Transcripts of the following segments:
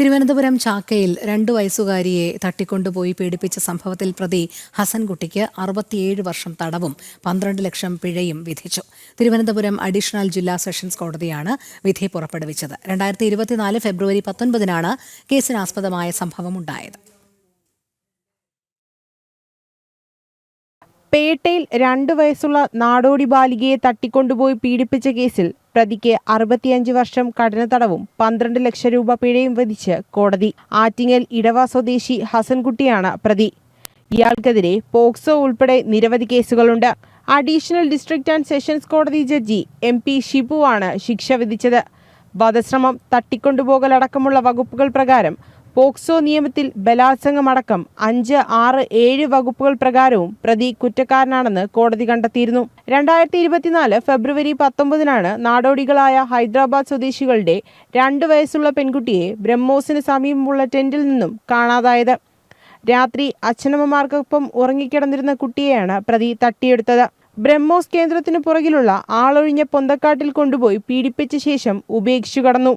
തിരുവനന്തപുരം ചാക്കയിൽ രണ്ടു വയസ്സുകാരിയെ തട്ടിക്കൊണ്ടുപോയി പീഡിപ്പിച്ച സംഭവത്തിൽ പ്രതി ഹസൻകുട്ടിക്ക് അറുപത്തിയേഴ് വർഷം തടവും പന്ത്രണ്ട് ലക്ഷം പിഴയും വിധിച്ചു. തിരുവനന്തപുരം അഡീഷണൽ ജില്ലാ സെഷൻസ് കോടതിയാണ് വിധി പുറപ്പെടുവിച്ചത്. രണ്ടായിരത്തി ഇരുപത്തിനാല് ഫെബ്രുവരി പത്തൊൻപതിനാണ് കേസിനാസ്പദമായ സംഭവമുണ്ടായത്. പേട്ടയിൽ രണ്ടു വയസ്സുള്ള നാടോടി ബാലികയെ തട്ടിക്കൊണ്ടുപോയി പീഡിപ്പിച്ച കേസിൽ പ്രതിക്ക് അറുപത്തിയഞ്ച് വർഷം കഠിന തടവും പന്ത്രണ്ട് ലക്ഷം രൂപ പിഴയും വിധിച്ച് കോടതി. ആറ്റിങ്ങൽ ഇടവ സ്വദേശി ഹസൻകുട്ടിയാണ് പ്രതി. ഇയാൾക്കെതിരെ പോക്സോ ഉൾപ്പെടെ നിരവധി കേസുകളുണ്ട്. അഡീഷണൽ ഡിസ്ട്രിക്ട് ആൻഡ് സെഷൻസ് കോടതി ജഡ്ജി എം പി ഷിബുവാണ് ശിക്ഷ വിധിച്ചത്. വധശ്രമം തട്ടിക്കൊണ്ടുപോകലടക്കമുള്ള വകുപ്പുകൾ പ്രകാരം പോക്സോ നിയമത്തിൽ ബലാത്സംഗമടക്കം അഞ്ച് ആറ് ഏഴ് വകുപ്പുകൾ പ്രകാരവും പ്രതി കുറ്റക്കാരനാണെന്ന് കോടതി കണ്ടെത്തിയിരുന്നു. രണ്ടായിരത്തി ഇരുപത്തിനാല് ഫെബ്രുവരി പത്തൊമ്പതിനാണ് നാടോടികളായ ഹൈദരാബാദ് സ്വദേശികളുടെ രണ്ട് വയസ്സുള്ള പെൺകുട്ടിയെ ബ്രഹ്മോസിന് സമീപമുള്ള ടെന്റിൽ നിന്നും കാണാതായത്. രാത്രി അച്ഛനമ്മമാർക്കൊപ്പം ഉറങ്ങിക്കിടന്നിരുന്ന കുട്ടിയെയാണ് പ്രതി തട്ടിയെടുത്തത്. ബ്രഹ്മോസ് കേന്ദ്രത്തിനു പുറകിലുള്ള ആളൊഴിഞ്ഞ പൊന്തക്കാട്ടിൽ കൊണ്ടുപോയി പീഡിപ്പിച്ച ശേഷം ഉപേക്ഷിച്ചു കടന്നു.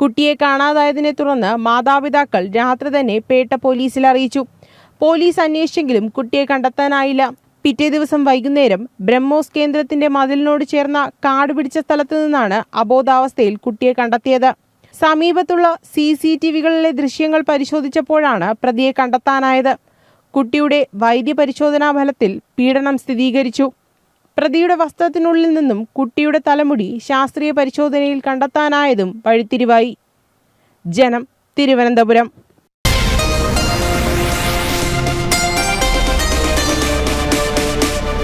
കുട്ടിയെ കാണാതായതിനെ തുടർന്ന് മാതാപിതാക്കൾ രാത്രി തന്നെ പേട്ട പോലീസിൽ അറിയിച്ചു. പോലീസ് അന്വേഷിച്ചെങ്കിലും കുട്ടിയെ കണ്ടെത്താനായില്ല. പിറ്റേ ദിവസം വൈകുന്നേരം ബ്രഹ്മോസ് കേന്ദ്രത്തിന്റെ മതിലിനോട് ചേർന്ന കാട് പിടിച്ച സ്ഥലത്തു നിന്നാണ് അബോധാവസ്ഥയിൽ കുട്ടിയെ കണ്ടെത്തിയത്. സമീപത്തുള്ള സി സി ടി വികളിലെ ദൃശ്യങ്ങൾ പരിശോധിച്ചപ്പോഴാണ് പ്രതിയെ കണ്ടെത്താനായത്. കുട്ടിയുടെ വൈദ്യപരിശോധനാ ഫലത്തിൽ പീഡനം സ്ഥിരീകരിച്ചു. പ്രതിയുടെ വസ്ത്രത്തിനുള്ളിൽ നിന്നും കുട്ടിയുടെ തലമുടി ശാസ്ത്രീയ പരിശോധനയിൽ കണ്ടെത്താനായതും വഴിത്തിരിവായി. ജനം തിരുവനന്തപുരം.